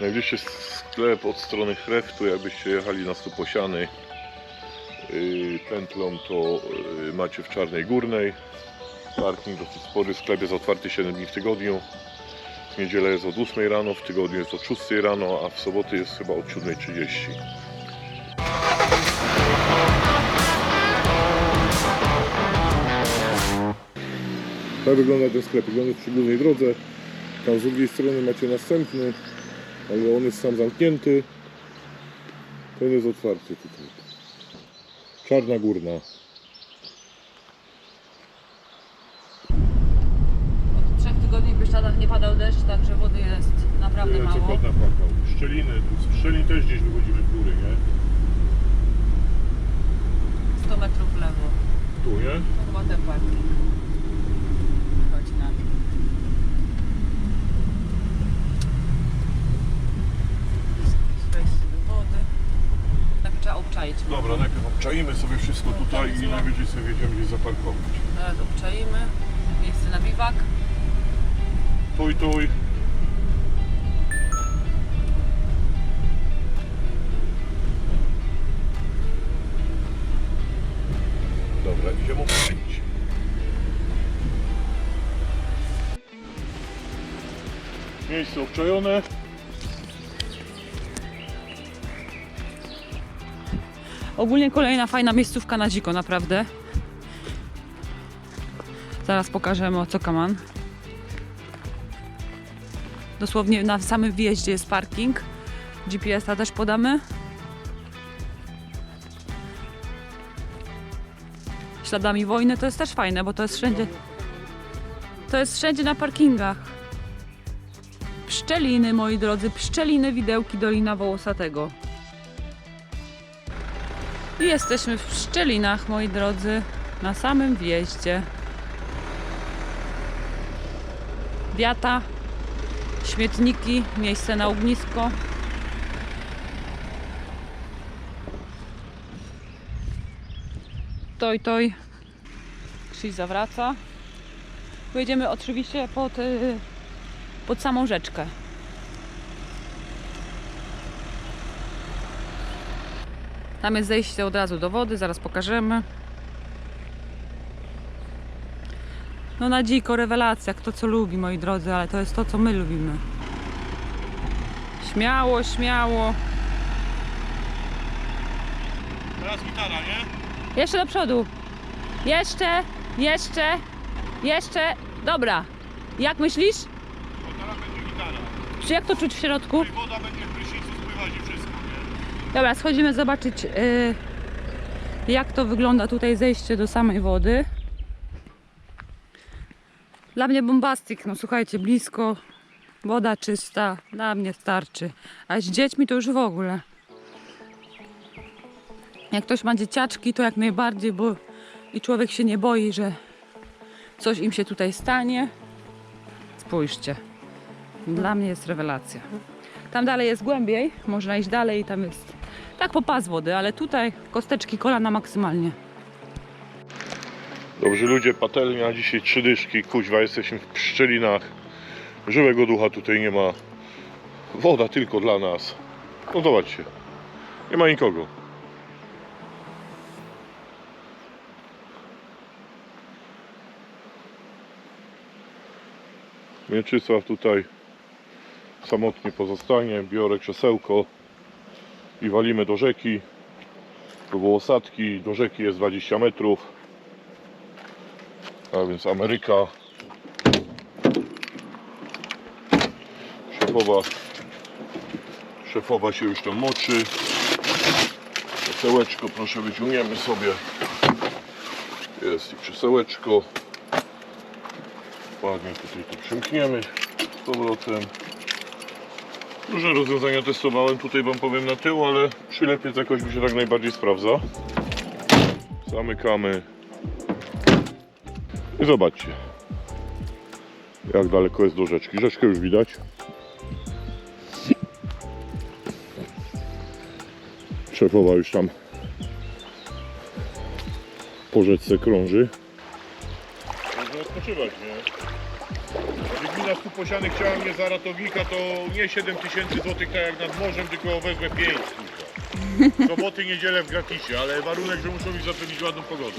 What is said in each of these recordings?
Najbliższy sklep od strony Chreftu, jakbyście jechali na Stuposiany yy, pętlą, to yy, macie w Czarnej Górnej. Parking dosyć spory, sklep jest otwarty 7 dni w tygodniu. W niedzielę jest od 8 rano, w tygodniu jest od 6 rano, a w soboty jest chyba od 7.30. Tak wygląda ten sklep. Jest przy głównej drodze. Tam z drugiej strony macie następny, ale on jest sam zamknięty. Ten jest otwarty tutaj. Czarna Górna. Od trzech tygodni w Bieszczadach nie padał deszcz, także wody jest naprawdę mało. napakał. Szczeliny, z szczelin też gdzieś wychodzimy w góry, nie? 100 metrów w lewo. Tu, nie? To chyba ten parking. Chodź na nim. Wejście do wody. Najpierw trzeba obczaić. Obczaimy sobie wszystko tutaj i najwyżej sobie wiedziemy gdzie zaparkować. Teraz obczaimy. Miejsce na biwak. Tuj, tuj. Dobra, idziemy obczaić. Miejsce obczajone. Ogólnie kolejna fajna miejscówka na dziko, naprawdę. Zaraz pokażemy o co kaman. Dosłownie na samym wjeździe jest parking. GPS-a też podamy. Śladami wojny to jest też fajne, bo to jest wszędzie. To jest wszędzie na parkingach. Pszczeliny, moi drodzy, pszczeliny, widełki Dolina Wołosatego. I jesteśmy w Pszczelinach, moi drodzy, na samym wjeździe. Wiata, śmietniki, miejsce na ognisko. Toj, toj. Krzyś zawraca. Pojedziemy oczywiście pod, y, pod samą rzeczkę. Tam jest zejście od razu do wody, zaraz pokażemy. No na dziko, rewelacja, kto co lubi, moi drodzy, ale to jest to, co my lubimy. Śmiało, śmiało. Teraz gitara, nie? Jeszcze do przodu. Jeszcze, jeszcze, jeszcze. Dobra. Jak myślisz? Teraz będzie gitara. Czy jak to czuć w środku? Woda będzie w prysznicu spływać i? Dobra, schodzimy zobaczyć, y, jak to wygląda tutaj zejście do samej wody. Dla mnie bombastyk, no słuchajcie, blisko, woda czysta, dla mnie starczy. A z dziećmi to już w ogóle. Jak ktoś ma dzieciaczki, to jak najbardziej, bo i człowiek się nie boi, że coś im się tutaj stanie. Spójrzcie. Dla mnie jest rewelacja. Tam dalej jest głębiej, można iść dalej i tam jest tak po pas wody, ale tutaj kosteczki kolana maksymalnie. Dobrze ludzie, patelnia, dzisiaj trzy dyszki, kuźwa, jesteśmy w pszczelinach. Żywego ducha tutaj nie ma. Woda tylko dla nas. No zobaczcie. Nie ma nikogo. Mieczysław tutaj samotnie pozostanie. Biorę krzesełko i walimy do rzeki. To było osadki. Do rzeki jest 20 metrów. A więc Ameryka. Szefowa. Szefowa się już tam moczy. Krzesełeczko proszę wyciągniemy sobie. Jest i krzesełeczko. Ładnie tutaj to przymkniemy z powrotem. Różne rozwiązania testowałem tutaj wam powiem na tył, ale przylepiec jakoś mi się tak najbardziej sprawdza. Zamykamy i zobaczcie, jak daleko jest do rzeczki. Rzeczkę już widać. Szefowa już tam po rzeczce krąży. Można odpoczywać, nie? Na Stuposiany chciała mnie za ratownika, to nie 7 tysięcy złotych tak jak nad morzem, tylko wezmę 5 tylko. Soboty, niedzielę w gratisie, ale warunek, że muszą mi zapewnić ładną pogodę.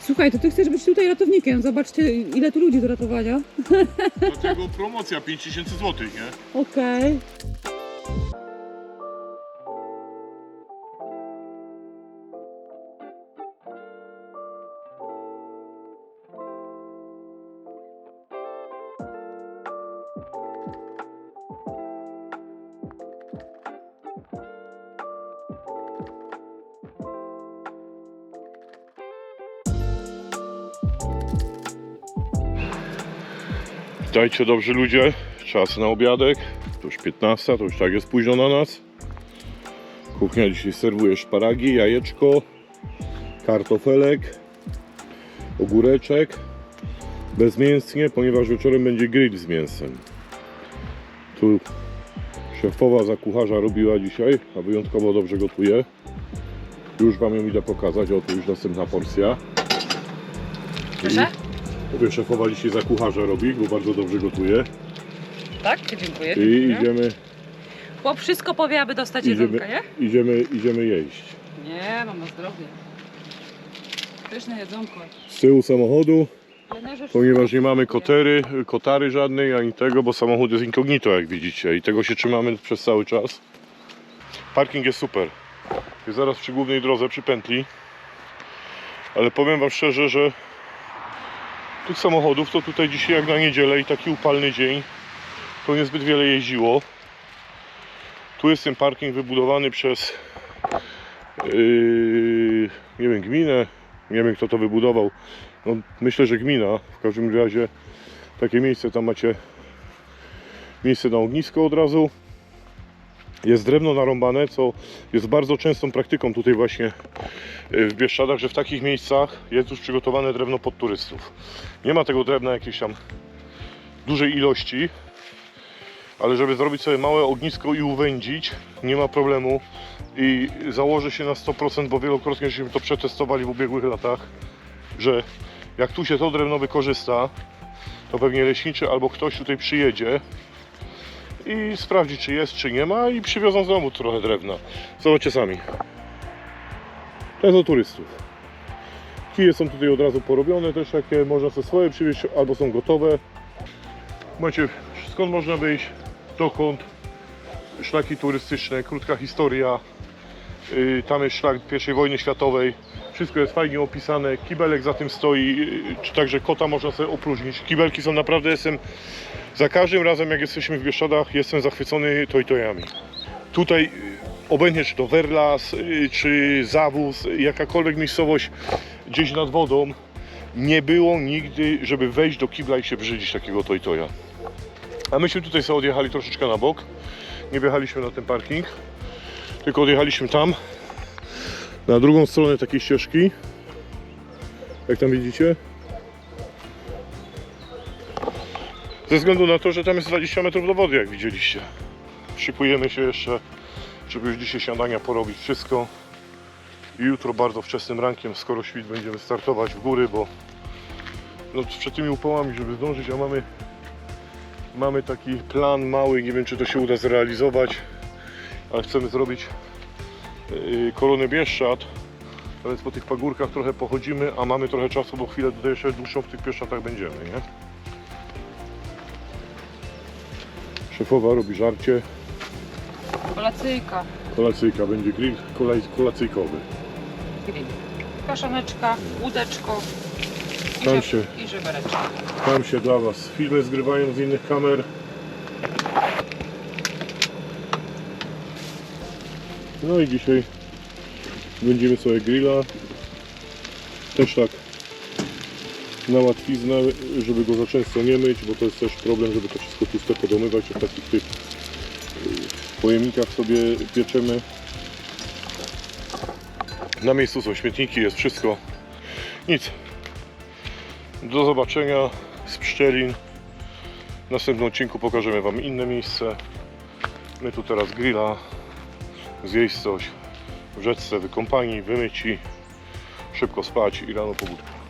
Słuchaj, to ty chcesz być tutaj ratownikiem. Zobaczcie, ile tu ludzi do ratowania. Dlatego promocja 5 tysięcy złotych, nie? Okej. Dajcie dobrzy ludzie, czas na obiadek. To już 15, to już tak jest późno na nas. Kuchnia dzisiaj serwuje szparagi, jajeczko, kartofelek, ogóreczek. Bezmięsnie, ponieważ wieczorem będzie grill z mięsem. Tu szefowa za kucharza robiła dzisiaj, a wyjątkowo dobrze gotuje. Już Wam ją idę pokazać, o tu już następna porcja. Proszę? Mówię, szefowa dzisiaj za kucharza robi, bo bardzo dobrze gotuje. Tak? Dziękuję. I dziękuję. idziemy, Chłop wszystko powie, aby dostać Idziemy. jedzonka, nie? idziemy, idziemy jeść. Nie, mam na zdrowie. Pyszne jedzonko. Z tyłu samochodu, ponieważ nie mamy kotery, kotary żadnej, ani tego, bo samochód jest incognito, jak widzicie. I tego się trzymamy przez cały czas. Parking jest super. Jest zaraz przy głównej drodze, przy pętli. Ale powiem Wam szczerze, że tych samochodów to tutaj dzisiaj jak na niedzielę i taki upalny dzień to niezbyt wiele jeździło. Tu jest ten parking wybudowany przez yy, nie wiem, gminę, nie wiem kto to wybudował. No, myślę, że gmina. W każdym razie takie miejsce, tam macie miejsce na ognisko od razu. Jest drewno narąbane, co jest bardzo częstą praktyką tutaj właśnie yy, w Bieszczadach, że w takich miejscach jest już przygotowane drewno pod turystów. Nie ma tego drewna jakiejś tam dużej ilości, ale żeby zrobić sobie małe ognisko i uwędzić, nie ma problemu i założę się na 100%, bo wielokrotnie żeśmy to przetestowali w ubiegłych latach, że jak tu się to drewno wykorzysta, to pewnie leśniczy albo ktoś tutaj przyjedzie i sprawdzi, czy jest, czy nie ma i przywiozą znowu trochę drewna. Zobaczcie sami. To jest do turystów. Kije są tutaj od razu porobione też, jakie można sobie swoje przywieźć, albo są gotowe. Macie skąd można wyjść, dokąd, szlaki turystyczne, krótka historia. Yy, Tam jest szlak I wojny światowej. Wszystko jest fajnie opisane. Kibelek za tym stoi, czy także kota można sobie opróżnić. Kibelki są naprawdę, jestem za każdym razem jak jesteśmy w Bieszczadach, jestem zachwycony tojtojami. Tutaj yy, obojętnie czy to Werlas, yy, czy Zawóz, jakakolwiek miejscowość gdzieś nad wodą, nie było nigdy, żeby wejść do kibla i się brzydzić takiego tojtoja. A myśmy tutaj sobie odjechali troszeczkę na bok. Nie wjechaliśmy na ten parking, tylko odjechaliśmy tam, na drugą stronę takiej ścieżki. Jak tam widzicie. Ze względu na to, że tam jest 20 metrów do wody, jak widzieliście. Szykujemy się jeszcze, żeby już dzisiaj śniadania porobić wszystko. I jutro bardzo wczesnym rankiem, skoro świt będziemy startować w góry, bo no, przed tymi upałami, żeby zdążyć, a mamy Mamy taki plan mały, nie wiem czy to się uda zrealizować, ale chcemy zrobić yy, kolonę Bieszczad, a więc po tych pagórkach trochę pochodzimy, a mamy trochę czasu, bo chwilę tutaj jeszcze dłuższą w tych Bieszczadach będziemy, nie? Szefowa robi żarcie, Kolacyjka. kolacyjka, będzie grill kolaj, kolacyjkowy. Grill. Kaszaneczka, łódeczko i, Tam się- i żebereczka. Tam się dla Was filmy zgrywają z innych kamer. No i dzisiaj będziemy sobie grilla. Też tak na łatwiznę, żeby go za często nie myć, bo to jest też problem, żeby to wszystko puste podomywać. W takich tych y, pojemnikach sobie pieczemy. Na miejscu są śmietniki, jest wszystko. Nic, do zobaczenia z Pszczelin. W następnym odcinku pokażemy Wam inne miejsce. My tu teraz grilla, zjeść coś w rzeczce, wykąpani, wymyci, szybko spać i rano pobudka.